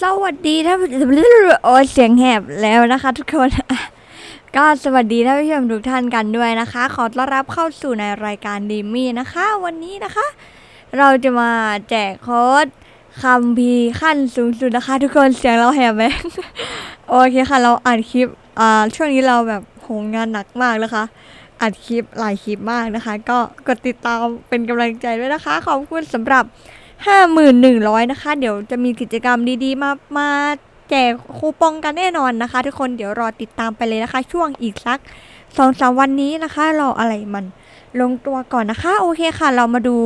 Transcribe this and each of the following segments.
สวัสดีท่านผู้ชมโอ้เสียงแหบแล้วนะคะทุกคน ก็สวัสดีท่านผู้ชมทุกท่านกันด้วยนะคะ ขอต้อนรับเข้าสู่ในรายการดีมี่นะคะ วันนี้นะคะ เราจะมาแจกโค้ดคำพีขั้นสูงสุดนะคะ ทุกคนเสียงเราแหบไหมโอเคค่ะเราอัดคลิปอ่าช่วงนี้เราแบบโหมงานหนักมากนะคะ อัดคลิปหลายคลิปมากนะคะ ก็กดติดตามเป็นกำลังใจด้วยนะคะ ขอบคุณสำหรับ 51,100 นะคะ เดี๋ยวจะมีกิจกรรมดีๆ มามาแจกคูปองกันแน่นอนนะคะ ทุกคนเดี๋ยวรอติดตามไปเลยนะคะ ช่วงอีกสักสองสามวันนี้นะคะ รออะไรมันลงตัวก่อนนะคะ โอเคค่ะ เรามาดู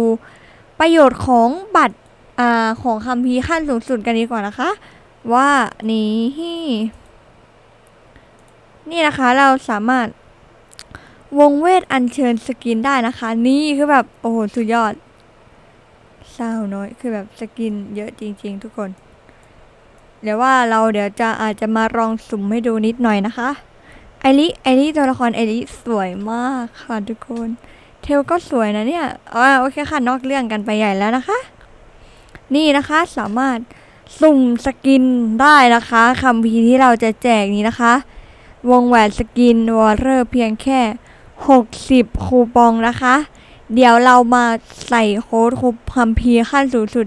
ประโยชน์ของบัตรอ่าของคัมภีขั้นสูงสุดกันดีกว่านะคะ ว่านี่นี่นะคะเราสามารถวงเวทอัญเชิญสกินได้นะคะ นี่คือแบบ โอ้โห สุดยอด เศร้าน้อย คือแบบสกินเยอะจริง ๆ ทุกคน เดี๋ยวว่าเราเดี๋ยวจะอาจจะมาลองสุ่มให้ดูนิดหน่อยนะคะ ไอริไอริตัวละครไอริสวยมากค่ะทุกคน เทลก็สวยนะเนี่ยอ่าโอเคค่ะนอกเรื่องกันไปใหญ่แล้วนะคะ นี่นะคะสามารถสุ่มสกินได้นะคะคำพีที่เราจะแจกนี้นะคะ วงแหวนสกินวอเลอร์เพียงแค่ 60 คูปองนะคะ เดี๋ยวเรามาใส่โค้ดคูคัมพีขั้นสูงสุด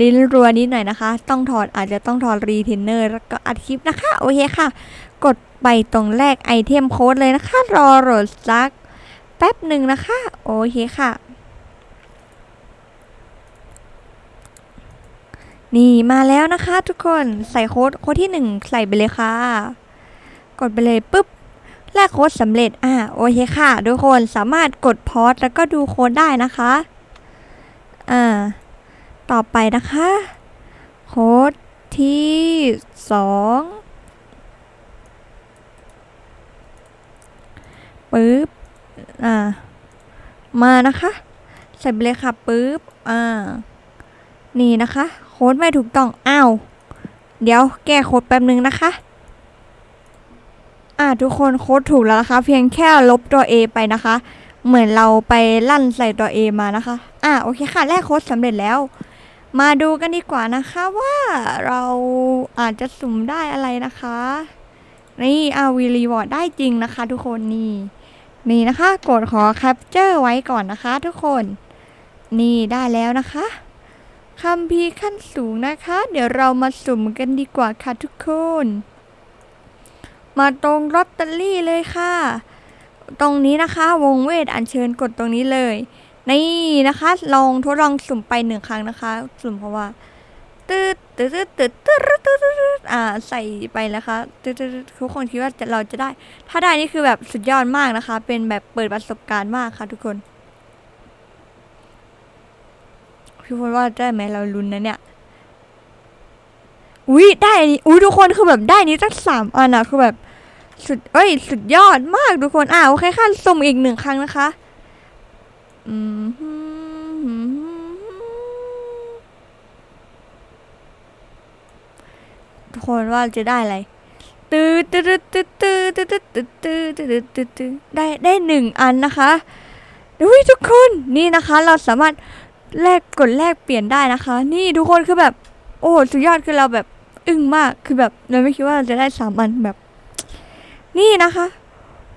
ลิ้นรัวนิดหน่อยนะคะ ต้องถอดอาจจะต้องถอดรีเทนเนอร์แล้วก็อัดคลิปนะคะ โอเคค่ะ กดไปตรงแรกไอเทมโค้ดเลยนะคะ รอโหลดสักแป๊บหนึ่งนะคะ โอเคค่ะ นี่มาแล้วนะคะทุกคนใส่โค้ดโค้ดที่หนึ่งใส่ไปเลยค่ะ กดไปเลยปุ๊บ แลกโค้ดสำเร็จ อ่า โอเคค่ะ ทุกคนสามารถกดพอสแล้วก็ดูโค้ดได้นะคะ อ่า ต่อไปนะคะ โค้ดที่สองปึ๊บ อ่า มานะคะ ใส่ไปเลยค่ะปึ๊บ อ่า นี่นะคะ โค้ดไม่ถูกต้อง อ้าว เดี๋ยวแก้โค้ดแป๊บนึงนะคะ อ่าทุกคนโค้ดถูกแล้วนะคะ เพียงแค่ลบตัว A ไปนะคะ เหมือนเราไปลั่นใส่ตัว A มานะคะ อ่าโอเคค่ะแลกโค้ดสำเร็จแล้ว มาดูกันดีกว่านะคะว่าเราอาจจะสุ่มได้อะไรนะคะ นี่อาวีรีวอร์ดได้จริงนะคะ ทุกคนนี่นี่นะคะกดขอแคปเจอร์ไว้ก่อนนะคะ ทุกคน นี่ได้แล้วนะคะคัมภีขั้นสูงนะคะ เดี๋ยวเรามาสุ่มกันดีกว่าค่ะทุกคน มาตรงลอตเตอรี่เลยค่ะ ตรงนี้นะคะวงเวทอัญเชิญกดตรงนี้เลย นี่นะคะ ลองทดลองสุ่มไปหนึ่งครั้งนะคะ สุ่มเพราะว่าตืดตืดตืดตืดตืดตืดอ่าใส่ไปแล้วค่ะตืดตืดทุกคนคิดว่าเราจะได้ ถ้าได้นี่คือแบบสุดยอดมากนะคะ เป็นแบบเปิดประสบการณ์มากค่ะทุกคนพี่พลว่าได้ไหมเราลุ้นนะเนี่ย อุ้ยได้อันนี้อุ้ยทุกคนคือแบบได้นี้ตั้งสามอันอะคือแบบสุดเอ้ยสุดยอดมากทุกคนอ่าโอเคค่ะสุ่มอีกหนึ่งครั้งนะคะอืมทุกคนว่าจะได้อะไรตื้อตื้อตื้อตื้อตื้อตื้อตื้อตื้อตื้อตื้อตื้อได้ได้หนึ่งอันนะคะอุ้ยทุกคนนี่นะคะ เราสามารถแลกกดแลกเปลี่ยนได้นะคะ นี่ทุกคนคือแบบ โอ้สุดยอดคือเราแบบ อึ้งมากคือแบบเราไม่คิดว่าเราจะได้สามอันแบบ นี่นะคะ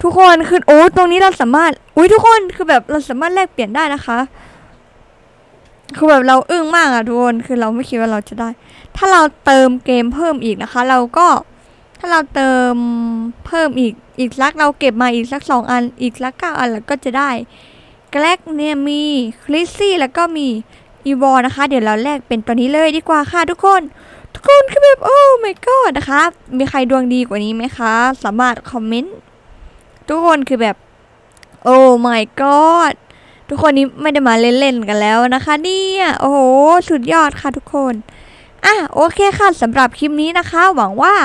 ทุกคนคือโอ้ตรงนี้เราสามารถอุ้ยทุกคนคือแบบเราสามารถแลกเปลี่ยนได้นะคะ คือแบบเราอึ้งมากอะทุกคนคือเราไม่คิดว่าเราจะได้ ถ้าเราเติมเกมเพิ่มอีกนะคะ เราก็ถ้าเราเติมเพิ่มอีกอีกสักเราเก็บมาอีกสักสองอัน อีกสักเก้าอันแล้วก็จะได้แกล็กเนี่ยมีคลิซซี่แล้วก็มีอีวอนะคะ เดี๋ยวเราแลกเป็นตัวนี้เลยดีกว่าค่ะทุกคน ทุกคนคือแบบโอ้ my god นะคะ มีใครดวงดีกว่านี้ไหมคะ สามารถคอมเมนต์ทุกคนคือแบบโอ้ my god ทุกคนนี้ไม่ได้มาเล่นๆกันแล้วนะคะ เนี่ยโอ้โหสุดยอดค่ะทุกคนอะโอเคค่ะสำหรับคลิปนี้นะคะ หวังว่า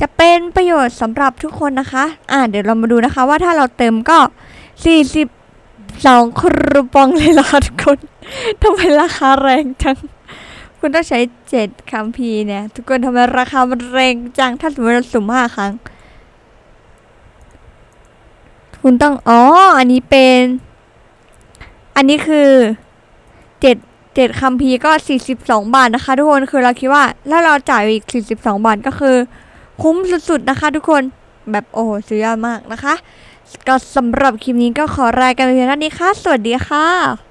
จะเป็นประโยชน์สำหรับทุกคนนะคะ อะเดี๋ยวเรามาดูนะคะว่าถ้าเราเติมก็ 42 ครูปองเลยเหรอคะทุกคนทำไมราคาแรงจัง คุณต้องใช้เจ็ดคัมภีเนี่ย ทุกคนทำไมราคามันแรงจังถ้าสมมติเราสุ่มห้าครั้ง คุณต้อง อ๋อ อันนี้เป็น อันนี้คือเจ็ดเจ็ดคัมภีร์ก็42บาทนะคะ ทุกคนคือเราคิดว่าถ้าเราจ่ายอีก42บาทก็คือ คุ้มสุดๆนะคะ ทุกคนแบบโอ้โหสุดยอดมากนะคะ ก็สำหรับคลิปนี้ก็ขอรายการเพียงเท่านี้ค่ะ สวัสดีค่ะ